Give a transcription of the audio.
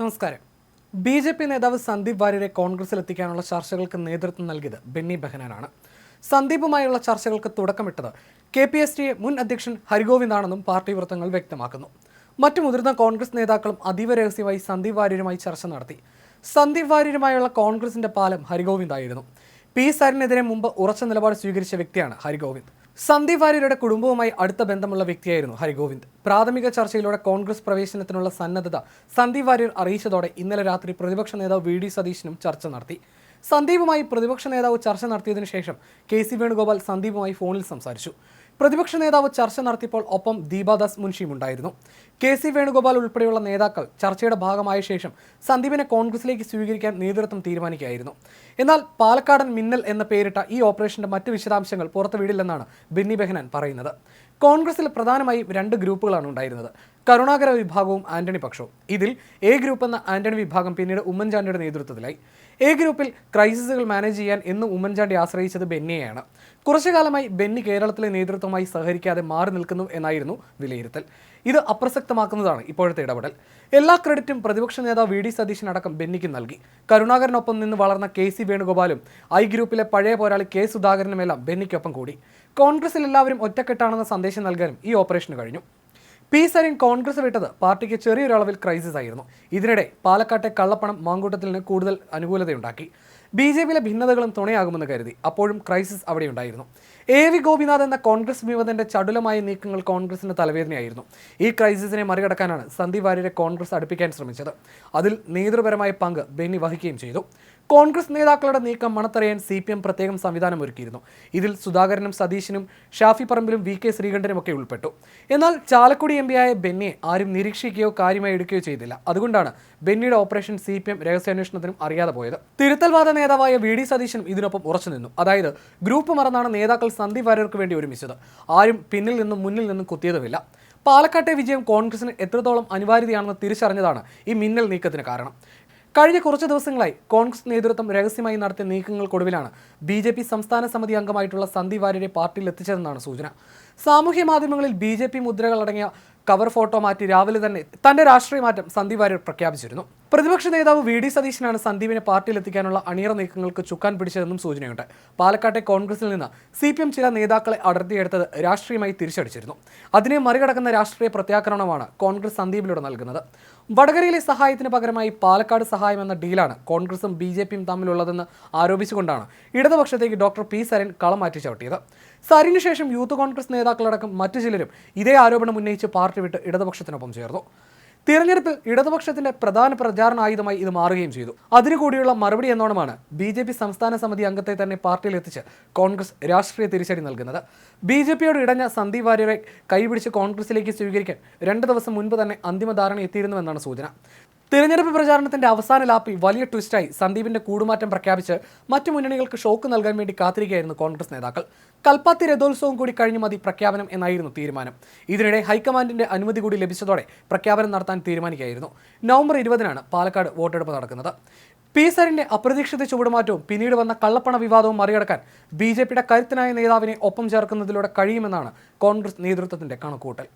നമസ്കാരം. B J P നേതാവ് സന്ദീപ് വാര്യരെ കോൺഗ്രസിൽ എത്തിക്കാനുള്ള ചർച്ചകൾക്ക് നേതൃത്വം നൽകിയത് ബെന്നി ബെഹനാനാണ്. സന്ദീപുമായുള്ള ചർച്ചകൾക്ക് തുടക്കമിട്ടത് കെ പി എസ് ടിയെ മുൻ അധ്യക്ഷൻ ഹരിഗോവിന്ദാണെന്നും പാർട്ടി വൃത്തങ്ങൾ വ്യക്തമാക്കുന്നു. മറ്റു മുതിർന്ന കോൺഗ്രസ് നേതാക്കളും അതീവ രഹസ്യമായി സന്ദീപ് വാര്യരുമായി ചർച്ച നടത്തി. സന്ദീപ് വാര്യരുമായുള്ള കോൺഗ്രസിന്റെ പാലം ഹരിഗോവിന്ദായിരുന്നു. പി സാരിനെതിരെ മുമ്പ് ഉറച്ച നിലപാട് സ്വീകരിച്ച വ്യക്തിയാണ് ഹരിഗോവിന്ദ്. സന്ദീപ് വാര്യരുടെ കുടുംബവുമായി അടുത്ത ബന്ധമുള്ള വ്യക്തിയായിരുന്നു ഹരിഗോവിന്ദ്. പ്രാഥമിക ചർച്ചയിലൂടെ കോൺഗ്രസ് പ്രവേശനത്തിനുള്ള സന്നദ്ധത സന്ദീപ് വാര്യർ അറിയിച്ചതോടെ ഇന്നലെ രാത്രി പ്രതിപക്ഷ നേതാവ് വി ഡി സതീശനും ചർച്ച നടത്തി. സന്ദീപുമായി പ്രതിപക്ഷ നേതാവ് ചർച്ച നടത്തിയതിനു ശേഷം കെ സി വേണുഗോപാൽ സന്ദീപുമായി ഫോണിൽ സംസാരിച്ചു. പ്രതിപക്ഷ നേതാവ് ചർച്ച നടത്തിയപ്പോൾ ഒപ്പം ദീപാദാസ് മുൻഷിയും ഉണ്ടായിരുന്നു. കെ സി വേണുഗോപാൽ ഉൾപ്പെടെയുള്ള നേതാക്കൾ ചർച്ചയുടെ ഭാഗമായ ശേഷം സന്ദീപിനെ കോൺഗ്രസിലേക്ക് സ്വീകരിക്കാൻ നേതൃത്വം തീരുമാനിക്കുകയായിരുന്നു. എന്നാൽ പാലക്കാടൻ മിന്നൽ എന്ന പേരിട്ട ഈ ഓപ്പറേഷന്റെ മറ്റ് വിശദാംശങ്ങൾ പുറത്തുവിടില്ലെന്നാണ് ബെന്നി ബെഹനാൻ പറയുന്നത്. കോൺഗ്രസിൽ പ്രധാനമായും രണ്ട് ഗ്രൂപ്പുകളാണ് ഉണ്ടായിരുന്നത്. കരുണാകര വിഭാഗവും ആന്റണി പക്ഷവും. ഇതിൽ എ ഗ്രൂപ്പ് എന്ന ആന്റണി വിഭാഗം പിന്നീട് ഉമ്മൻചാണ്ടിയുടെ നേതൃത്വത്തിലായി. എ ഗ്രൂപ്പിൽ ക്രൈസിസുകൾ മാനേജ് ചെയ്യാൻ എന്നും ഉമ്മൻചാണ്ടി ആശ്രയിച്ചത് ബെന്നിയെയാണ്. കുറച്ചു കാലമായി ബെന്നി കേരളത്തിലെ നേതൃത്വമായി സഹകരിക്കാതെ മാറി നിൽക്കുന്നു എന്നായിരുന്നു വിലയിരുത്തൽ. ഇത് അപ്രസക്തമാക്കുന്നതാണ് ഇപ്പോഴത്തെ ഇടപെടൽ. എല്ലാ ക്രെഡിറ്റും പ്രതിപക്ഷ നേതാവ് വി ഡി സതീശനടക്കം ബെന്നിക്ക് നൽകി. കരുണാകരനൊപ്പം നിന്ന് വളർന്ന കെ സി വേണുഗോപാലും ഐ ഗ്രൂപ്പിലെ പഴയ പോരാളി കെ സുധാകരനുമെല്ലാം ബെന്നിക്കൊപ്പം കൂടി. കോൺഗ്രസിൽ എല്ലാവരും ഒറ്റക്കെട്ടാണെന്ന സന്ദേശം നൽകാനും ഈ ഓപ്പറേഷന് കഴിഞ്ഞു. പി സരിൻ കോൺഗ്രസ് വിട്ടത് പാർട്ടിക്ക് ചെറിയൊരളവിൽ ക്രൈസിസ് ആയിരുന്നു. ഇതിനിടെ പാലക്കാട്ടെ കള്ളപ്പണം മാങ്കൂട്ടത്തിന് കൂടുതൽ അനുകൂലതയുണ്ടാക്കി. ബി ജെ പിയിലെ ഭിന്നതകളും തുണയാകുമെന്ന് കരുതി അപ്പോഴും ക്രൈസിസ് അവിടെയുണ്ടായിരുന്നു. എ വി ഗോപിനാഥ് എന്ന കോൺഗ്രസ് വിമതന്റെ ചടുലമായ നീക്കങ്ങൾ കോൺഗ്രസിന്റെ തലവേദനയായിരുന്നു. ഈ ക്രൈസിസിനെ മറികടക്കാനാണ് സന്ദീപ് വാര്യരെ കോൺഗ്രസ് അടുപ്പിക്കാൻ ശ്രമിച്ചത്. അതിൽ നേതൃപരമായ പങ്ക് ബെന്നി വഹിക്കുകയും ചെയ്തു. കോൺഗ്രസ് നേതാക്കളുടെ നീക്കം മണത്തറിയാൻ സി പി എം പ്രത്യേകം സംവിധാനം ഒരുക്കിയിരുന്നു ഇതിൽ സുധാകരനും സതീശനും ഷാഫി പറമ്പിലും വി കെ ശ്രീകണ്ഠനും ഒക്കെ ഉൾപ്പെട്ടു. എന്നാൽ ചാലക്കുടി എം പിയായ ബെന്നിയെ ആരും നിരീക്ഷിക്കുകയോ കാര്യമായി എടുക്കുകയോ ചെയ്തില്ല. അതുകൊണ്ടാണ് ബെന്നിയുടെ ഓപ്പറേഷൻ സി പി എം രഹസ്യാന്വേഷണത്തിനും അറിയാതെ പോയത്. തിരുത്തൽവാദ നേതാവായ വി ഡി സതീശനും ഇതിനൊപ്പം ഉറച്ചു നിന്നു. അതായത് ഗ്രൂപ്പ് മറന്നാണ് നേതാക്കൾ സന്ദീപ് വാര്യർക്ക് വേണ്ടി ഒരുമിച്ചത്. ആരും പിന്നിൽ നിന്നും മുന്നിൽ നിന്നും കുത്തിയതുമില്ല. പാലക്കാട്ടെ വിജയം കോൺഗ്രസിന് എത്രത്തോളം അനിവാര്യതയാണെന്ന് തിരിച്ചറിഞ്ഞതാണ് ഈ മിന്നൽ നീക്കത്തിന് കാരണം. കഴിഞ്ഞ കുറച്ച് ദിവസങ്ങളായി കോൺഗ്രസ് നേതൃത്വം രഹസ്യമായി നടത്തിയ നീക്കങ്ങൾക്കൊടുവിലാണ് ബി ജെ പി സംസ്ഥാന സമിതി അംഗമായിട്ടുള്ള സന്ദീപ് വാര്യരെ പാർട്ടിയിൽ എത്തിച്ചതെന്നാണ് സൂചന. സാമൂഹ്യ മാധ്യമങ്ങളിൽ B J P cover photo മാറ്റി രാവിലെ തന്നെ തന്റെ രാഷ്ട്രീയ മാറ്റം സന്ദീപ് വാര്യർ പ്രഖ്യാപിച്ചിരുന്നു. പ്രതിപക്ഷ നേതാവ് വി ഡി സതീശനാണ് സന്ദീപിനെ പാർട്ടിയിലെത്തിക്കാനുള്ള അണിയറ നീക്കങ്ങൾക്ക് ചുക്കാൻ പിടിച്ചതെന്നും സൂചനയുണ്ട്. പാലക്കാട്ടെ കോൺഗ്രസിൽ നിന്ന് സി പി എം ചില നേതാക്കളെ അടർത്തിയെടുത്തത് രാഷ്ട്രീയമായി തിരിച്ചടിച്ചിരുന്നു. അതിനെ മറികടക്കുന്ന രാഷ്ട്രീയ പ്രത്യാക്രമണമാണ് കോൺഗ്രസ് സന്ദീപിലൂടെ നൽകുന്നത്. വടകരയിലെ സഹായത്തിന് പകരമായി പാലക്കാട് സഹായം എന്ന ഡീലാണ് കോൺഗ്രസും ബി ജെ പിയും തമ്മിലുള്ളതെന്ന് ആരോപിച്ചുകൊണ്ടാണ് ഇടതുപക്ഷത്തേക്ക് ഡോക്ടർ പി സരൻ കളം മാറ്റി ചവിട്ടിയത്. സരിനു ശേഷം യൂത്ത് കോൺഗ്രസ് നേതാക്കളടക്കം മറ്റു ചിലരും ഇതേ ആരോപണം ഉന്നയിച്ച് പാർട്ടി വിട്ട് ഇടതുപക്ഷത്തിനൊപ്പം ചേർന്നു. തിരഞ്ഞെടുപ്പിൽ ഇടതുപക്ഷത്തിന്റെ പ്രധാന പ്രചാരണ ആയുധമായി ഇത് മാറുകയും ചെയ്തു. അതിനു കൂടിയുള്ള മറുപടി എന്നോണമാണ് ബി ജെ പി സംസ്ഥാന സമിതി അംഗത്തെ തന്നെ പാർട്ടിയിൽ എത്തിച്ച് കോൺഗ്രസ് രാഷ്ട്രീയ തിരിച്ചടി നൽകുന്നത്. ബി ജെ പിയോട് ഇടഞ്ഞ സന്ദീപ് വാര്യരെ കൈപിടിച്ച് കോൺഗ്രസിലേക്ക് സ്വീകരിക്കാൻ രണ്ട് ദിവസം മുൻപ് തന്നെ അന്തിമ ധാരണ എത്തിയിരുന്നുവെന്നാണ് സൂചന. തിരഞ്ഞെടുപ്പ് പ്രചാരണത്തിന്റെ അവസാന ലാപ്പിൽ വലിയ ട്വിസ്റ്റായി സന്ദീപിന്റെ കൂടുമാറ്റം പ്രഖ്യാപിച്ച് മറ്റു മുന്നണികൾക്ക് ഷോക്ക് നൽകാൻ വേണ്ടി കാത്തിരിക്കുകയായിരുന്നു കോൺഗ്രസ് നേതാക്കൾ. കൽപ്പാത്തി രഥോത്സവം കൂടി കഴിഞ്ഞു മതി പ്രഖ്യാപനം എന്നായിരുന്നു തീരുമാനം. ഇതിനിടെ ഹൈക്കമാൻഡിന്റെ അനുമതി കൂടി ലഭിച്ചതോടെ പ്രഖ്യാപനം നടത്താൻ തീരുമാനിക്കുകയായിരുന്നു. നവംബർ ഇരുപതിനാണ് പാലക്കാട് വോട്ടെടുപ്പ് നടക്കുന്നത്. പി സരിന്റെ അപ്രതീക്ഷിത ചുവടുമാറ്റവും പിന്നീട് വന്ന കള്ളപ്പണ വിവാദവും മറികടക്കാൻ ബി ജെ പിയുടെ കരുത്തനായ നേതാവിനെ ഒപ്പം ചേർക്കുന്നതിലൂടെ കഴിയുമെന്നാണ് കോൺഗ്രസ് നേതൃത്വത്തിന്റെ കണക്കുകൂട്ടൽ.